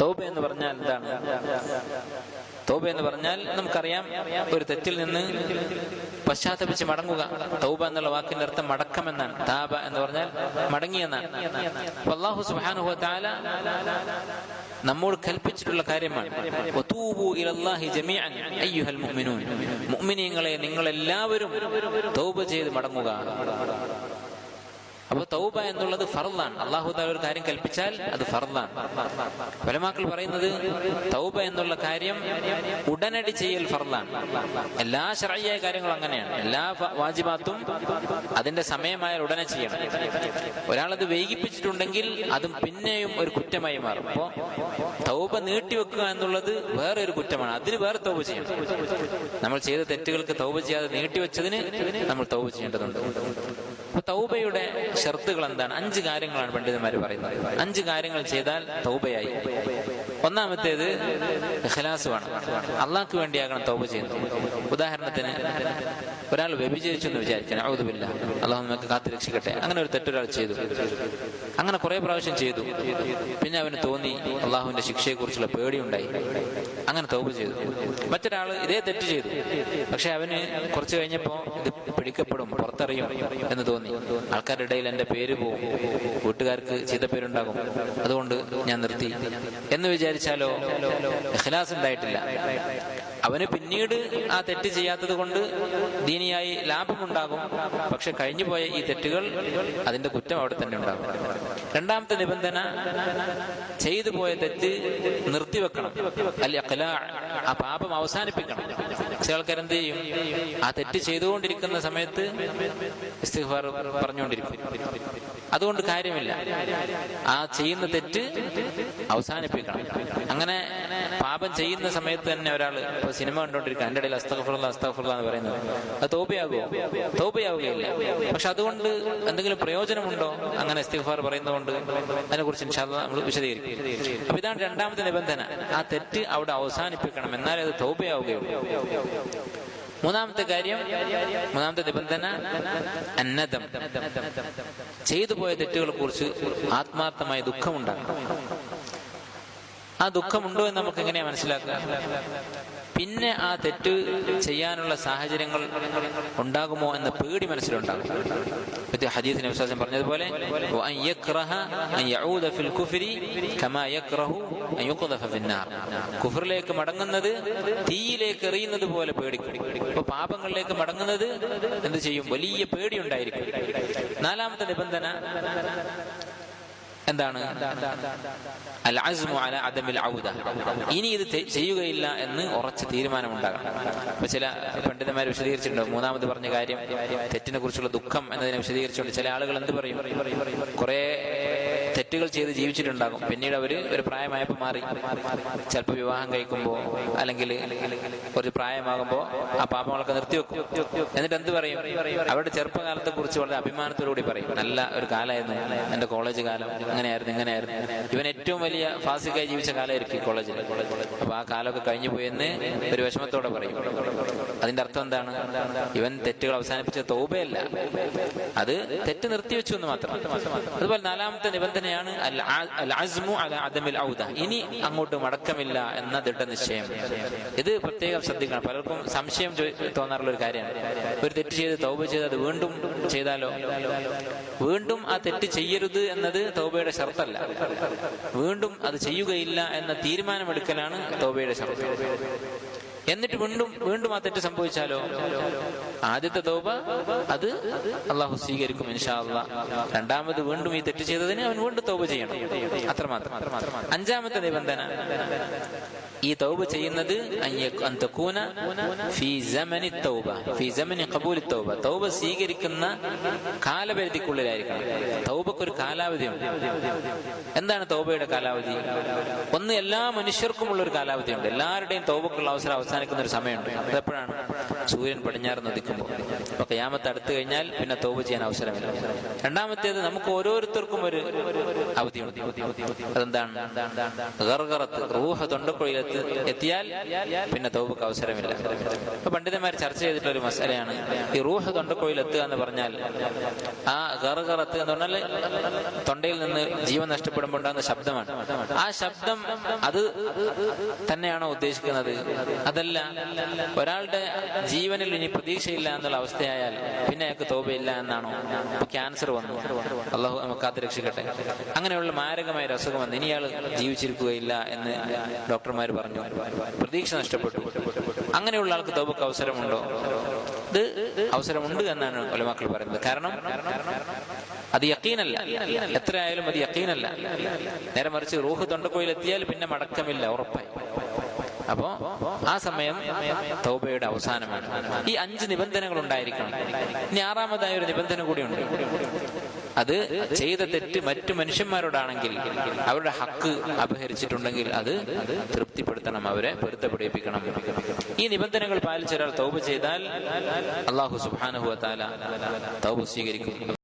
തൗബ എന്ന് പറഞ്ഞാൽ എന്താണ് തൗബ എന്ന് പറഞ്ഞാൽ നമുക്കറിയാം ഒരു തെറ്റിൽ നിന്ന് പശ്ചാത്തപിച്ച് മടങ്ങുക. തൗബ എന്നുള്ള വാക്കിന്റെ അർത്ഥം മടക്കം എന്നാണ് താബ എന്ന് പറഞ്ഞാൽ മടങ്ങി എന്നാണ് അപ്പൊ അള്ളാഹു സുബ്ഹാനഹു തആല നമ്മോട് കൽപ്പിച്ചിട്ടുള്ള കാര്യമാണ്. മുഅ്മിനീങ്ങളെ നിങ്ങൾ എല്ലാവരും തൗബ ചെയ്ത് മടങ്ങുക. അപ്പൊ തൗബ എന്നുള്ളത് ഫർദാണ്. അള്ളാഹു താല ഒരു കാര്യം കൽപ്പിച്ചാൽ അത് ഫർദാണ്. പലമാക്കൾ പറയുന്നത് തൗബ എന്നുള്ള കാര്യം ഉടനടി ചെയ്യൽ ഫർദാണ്. എല്ലാ ശ്രയ്യായ കാര്യങ്ങളും അങ്ങനെയാണ്. എല്ലാ വാജിബാത്തും അതിന്റെ സമയമായാൽ ഉടനെ ചെയ്യണം. ഒരാളത് വൈകിപ്പിച്ചിട്ടുണ്ടെങ്കിൽ അതും പിന്നെയും ഒരു കുറ്റമായി മാറും. അപ്പോ തൗബ നീട്ടിവെക്കുക എന്നുള്ളത് വേറെ ഒരു കുറ്റമാണ്. അതിന് വേറെ തൗബ ചെയ്യണം. നമ്മൾ ചെയ്ത തെറ്റുകൾക്ക് തൗബ ചെയ്യാതെ നീട്ടിവെച്ചതിന് നമ്മൾ തൗബ ചെയ്യേണ്ടതുണ്ട്. അപ്പൊ തൗബയുടെ ഷർത്തുകൾ എന്താണ്? അഞ്ച് കാര്യങ്ങളാണ് പണ്ഡിതന്മാർ പറയുന്നത്. അഞ്ച് കാര്യങ്ങൾ ചെയ്താൽ തൗബയായി. ഒന്നാമത്തേത് ഖലാസ് വേണം. അള്ളാഹ്ക്ക് വേണ്ടിയാകണം തൗബ ചെയ്യുന്നത്. ഉദാഹരണത്തിന് ഒരാൾ വ്യഭിചരിച്ചു എന്ന് വിചാരിക്കണം ഔതുമില്ല അള്ളാഹു നമുക്ക് കാത്തു രക്ഷിക്കട്ടെ. അങ്ങനെ ഒരു തെറ്റൊരാൾ ചെയ്തു. അങ്ങനെ കുറെ പ്രാവശ്യം ചെയ്തു. പിന്നെ അവന് തോന്നി അള്ളാഹുവിന്റെ ശിക്ഷയെ കുറിച്ചുള്ള പേടിയുണ്ടായി. അങ്ങനെ തൗബ ചെയ്തു. മറ്റൊരാൾ ഇതേ തെറ്റ് ചെയ്തു. പക്ഷെ അവന് കുറച്ച് കഴിഞ്ഞപ്പോ ഇത് പിടിക്കപ്പെടും പുറത്തറിയും എന്ന് തോന്നി. ആൾക്കാരുടെ ഇടയിൽ എന്റെ പേര് പോകും വീട്ടുകാർക്ക് ചീത്തപ്പേരുണ്ടാകും അതുകൊണ്ട് ഞാൻ നിർത്തി. എന്ന് വിചാരിച്ചാലോ? ഇഖ്ലാസ് ഉണ്ടായിട്ടില്ല. അവന് പിന്നീട് ആ തെറ്റ് ചെയ്യാത്തത് കൊണ്ട് ദീനിയായി ലാഭമുണ്ടാകും. പക്ഷെ കഴിഞ്ഞു പോയ ഈ തെറ്റുകൾ അതിന്റെ കുറ്റം അവിടെ തന്നെ ഉണ്ടാകും. രണ്ടാമത്തെ നിബന്ധന ചെയ്തു പോയ തെറ്റ് നിർത്തിവെക്കണം. അല്ല അഖലാ, ആ പാപം അവസാനിപ്പിക്കണം. ചില ആൾക്കാർ എന്ത് ചെയ്യും? ആ തെറ്റ് ചെയ്തുകൊണ്ടിരിക്കുന്ന സമയത്ത് പറഞ്ഞുകൊണ്ടിരിക്കും. അതുകൊണ്ട് കാര്യമില്ല. ആ ചെയ്യുന്ന തെറ്റ് അവസാനിപ്പിക്കണം. അങ്ങനെ പാപം ചെയ്യുന്ന സമയത്ത് തന്നെ ഒരാൾ ഇപ്പൊ സിനിമ കണ്ടോണ്ടിരിക്കുക എന്റെ ഇടയിൽ അസ്തഫുള്ള അസ്തഫുള്ള എന്ന് പറയുന്നത്. അത് തോബയാകുമോ തോബയാവുകയില്ല പക്ഷെ അതുകൊണ്ട് എന്തെങ്കിലും പ്രയോജനമുണ്ടോ? അങ്ങനെ ഇസ്തിഗ്ഫാർ പറയുന്നതുകൊണ്ട് അതിനെ കുറിച്ച് നമ്മൾ വിശദീകരിക്കും. അപ്പൊ ഇതാണ് രണ്ടാമത്തെ നിബന്ധന. ആ തെറ്റ് അവിടെ അവസാനിപ്പിക്കണം. എന്നാലേ അത് തോബയാവുകയുള്ളൂ മൂന്നാമത്തെ കാര്യം മൂന്നാമത്തെ നിബന്ധന അന്നതം ചെയ്തു പോയ തെറ്റുകളെ കുറിച്ച് ആത്മാർത്ഥമായ ദുഃഖമുണ്ടാക്കണം. ആ ദുഃഖമുണ്ടോ എന്ന് നമുക്ക് എങ്ങനെയാ മനസ്സിലാക്കുക? പിന്നെ ആ തെറ്റ് ചെയ്യാനുള്ള സാഹചര്യങ്ങൾ ഉണ്ടാകുമോ എന്ന പേടി മനസ്സിലുണ്ടാകും. ഹദീസിനെ വിശ്വാസം പറഞ്ഞതുപോലെ കുഫറിലേക്ക് മടങ്ങുന്നത് തീയിലേക്ക് എറിയുന്നത് പോലെ പേടി ഇപ്പൊ പാപങ്ങളിലേക്ക് മടങ്ങുന്നത് എന്ത് ചെയ്യും? വലിയ പേടി ഉണ്ടായിരിക്കും നാലാമത്തെ നിബന്ധന എന്താണ്? അൽ അസ്മു അല അദമിൽ ഔദ. ഇനി ഇത് ചെയ്യുകയില്ല എന്ന് ഉറച്ച തീരുമാനമുണ്ടാകണം. അപ്പൊ ചില പണ്ഡിതന്മാർ വിശദീകരിച്ചിട്ടുണ്ട്. മൂന്നാമത് പറഞ്ഞ കാര്യം തെറ്റിനെ കുറിച്ചുള്ള ദുഃഖം എന്നതിനെ വിശദീകരിച്ചുകൊണ്ട് ചില ആളുകൾ എന്ത് പറയും? കുറെ തെറ്റുകൾ ചെയ്ത് ജീവിച്ചിട്ടുണ്ടാകും. പിന്നീട് അവർ ഒരു പ്രായമായപ്പോൾ മാറി. ചിലപ്പോൾ വിവാഹം കഴിക്കുമ്പോ അല്ലെങ്കിൽ ഒരു പ്രായമാകുമ്പോൾ ആ പാപങ്ങളൊക്കെ നിർത്തിവെക്കും. എന്നിട്ട് എന്ത് പറയും? അവരുടെ ചെറുപ്പകാലത്തെ കുറിച്ച് വളരെ അഭിമാനത്തോടുകൂടി പറയും. നല്ല ഒരു കാലമായിരുന്നു. എന്റെ കോളേജ് കാലം. അങ്ങനെയായിരുന്നു ഇങ്ങനെയായിരുന്നു. ഇവൻ ഏറ്റവും വലിയ ഫാസിക്കായി ജീവിച്ച കാലമായിരിക്കും കോളേജിൽ. അപ്പൊ ആ കാലമൊക്കെ കഴിഞ്ഞു പോയെന്ന് ഒരു വിഷമത്തോടെ പറയും. അതിന്റെ അർത്ഥം എന്താണ്? ഇവൻ തെറ്റുകൾ അവസാനിപ്പിച്ച തോബയല്ല. അത് തെറ്റ് നിർത്തിവെച്ചു എന്ന് മാത്രം. അതുപോലെ നാലാമത്തെ നിബന്ധനയാണ് ഔദ. ഇനി അങ്ങോട്ട് മടക്കമില്ല എന്ന ദൃഢനിശ്ചയം. ഇത് പ്രത്യേകം ശ്രദ്ധിക്കണം. പലർക്കും സംശയം തോന്നാറുള്ള ഒരു കാര്യമാണ്. ഒരു തെറ്റ് ചെയ്ത് തൗബ ചെയ്ത് അത് വീണ്ടും ചെയ്താലോ? വീണ്ടും ആ തെറ്റ് ചെയ്യരുത് എന്നത് തൗബയുടെ ഷർത്തല്ല. വീണ്ടും അത് ചെയ്യുകയില്ല എന്ന തീരുമാനമെടുക്കലാണ് തൗബയുടെ ഷർത്ത്. എന്നിട്ട് വീണ്ടും വീണ്ടും ആ തെറ്റ് സംഭവിച്ചാലോ? ആദ്യത്തെ തോപ അത് അള്ളാഹു സ്വീകരിക്കും ഇൻഷാ അള്ളാ രണ്ടാമത് വീണ്ടും ഈ തെറ്റ് ചെയ്തതിന് അവൻ വീണ്ടും തോപ ചെയ്യണം. അത്രമാത്രം. അഞ്ചാമത്തെ നിബന്ധന ഈ തൗബ ചെയ്യുന്നത് തൗബ സ്വീകരിക്കുന്ന കാലപരിധിക്കുള്ളിലായിരിക്കണം. തൗബക്കൊരു കാലാവധിയുണ്ട് എന്താണ് തൗബയുടെ കാലാവധി? ഒന്ന് എല്ലാ മനുഷ്യർക്കുമുള്ള ഒരു കാലാവധിയുണ്ട് എല്ലാവരുടെയും തൗബക്കുള്ള അവസരം അവസാനിക്കുന്ന ഒരു സമയമുണ്ട് അതെപ്പോഴാണ് സൂര്യൻ പടിഞ്ഞാറ് നദിക്കുമ്പോൾ. അപ്പൊ കയാമത്ത് അടുത്തു കഴിഞ്ഞാൽ പിന്നെ തോപ് ചെയ്യാൻ അവസരമില്ല. രണ്ടാമത്തേത് നമുക്ക് ഓരോരുത്തർക്കും ഒരു അവധിയുണ്ട്. അതെന്താണ്? ഗർഗറത്ത് റൂഹ തൊണ്ടക്കുഴിയിലെത്തി എത്തിയാൽ പിന്നെ തോബക്ക് അവസരമില്ല. അപ്പൊ പണ്ഡിതന്മാർ ചർച്ച ചെയ്തിട്ടുള്ള ഒരു മസാലയാണ് ഈ റൂഹ തൊണ്ടക്കുഴിയിൽ എത്തുക എന്ന് പറഞ്ഞാൽ ആ ഗർഗറത്ത് എന്ന് പറഞ്ഞാൽ തൊണ്ടയിൽ നിന്ന് ജീവൻ നഷ്ടപ്പെടുമ്പോൾ ഉണ്ടാകുന്ന ശബ്ദമാണ്. ആ ശബ്ദം അത് തന്നെയാണോ ഉദ്ദേശിക്കുന്നത്? അതല്ല ഒരാളുടെ ജീവനിൽ ഇനി പ്രതീക്ഷയില്ല എന്നുള്ള അവസ്ഥയായാൽ പിന്നെ അയാൾക്ക് തോപയില്ല എന്നാണോ? ക്യാൻസർ വന്നു. അള്ളാഹു നമുക്ക് കാത്ത് രക്ഷിക്കട്ടെ. അങ്ങനെയുള്ള മാരകമായ ഒരു അസുഖം വന്നു ഇനി അയാൾ ജീവിച്ചിരിക്കുകയില്ല എന്ന് ഡോക്ടർമാർ പറഞ്ഞു. പ്രതീക്ഷ നഷ്ടപ്പെട്ടു. അങ്ങനെയുള്ള ആൾക്ക് തോപക്ക് അവസരമുണ്ടോ? ഇത് അവസരമുണ്ട് എന്നാണ് ഒലമാക്കൾ പറയുന്നത്. കാരണം അത് യക്കീനല്ല. എത്രയായാലും അത് യക്കീനല്ല. നേരെ മറിച്ച് റൂഹ് തൊണ്ടക്കോയിൽ എത്തിയാൽ പിന്നെ മടക്കമില്ല ഉറപ്പായി. അപ്പോ ആ സമയം തൗബയുടെ അവസാനമാണ്. ഈ അഞ്ച് നിബന്ധനകൾ ഉണ്ടായിരിക്കണം ഇനി ആറാമതായ ഒരു നിബന്ധന കൂടിയുണ്ട്. അത് ചെയ്ത തെറ്റ് മറ്റു മനുഷ്യന്മാരോടാണെങ്കിൽ അവരുടെ ഹക്ക് അപഹരിച്ചിട്ടുണ്ടെങ്കിൽ അത് തൃപ്തിപ്പെടുത്തണം അവരെ പൊരുത്തപ്പെടിപ്പിക്കണം. ഈ നിബന്ധനകൾ പാലിച്ച ഒരാൾ തൗബ ചെയ്താൽ അള്ളാഹു സുബാനുഹുവ താല തൗബ സ്വീകരിക്കും.